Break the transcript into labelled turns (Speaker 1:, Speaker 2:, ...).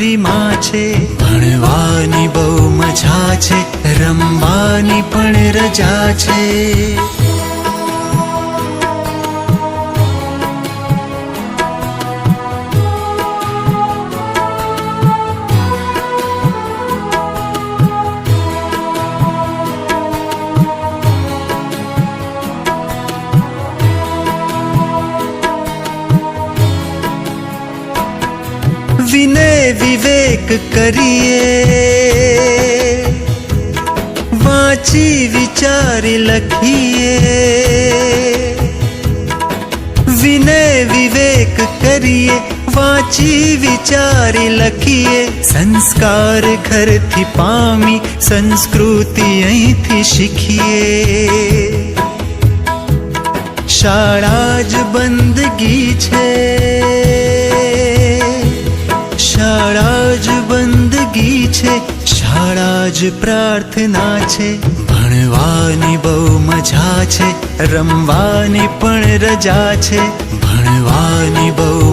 Speaker 1: માં છે. ભણવાની બહુ મજા છે રમવાની પણ રજા છે. વિનય વિવેક કરીએ વાંચી વિચારી લખીએ વિનય વિવેક કરીએ વાંચી વિચારી લખીએ સંસ્કાર ઘરથી પામી સંસ્કૃતિ અહીંથી શીખીએ શાળા જ બંદગી છે છે, શાળા જ પ્રાર્થના છે, ભણવાની બહુ મજા છે, રમવાની પણ રજા છે, ભણવાની બહુ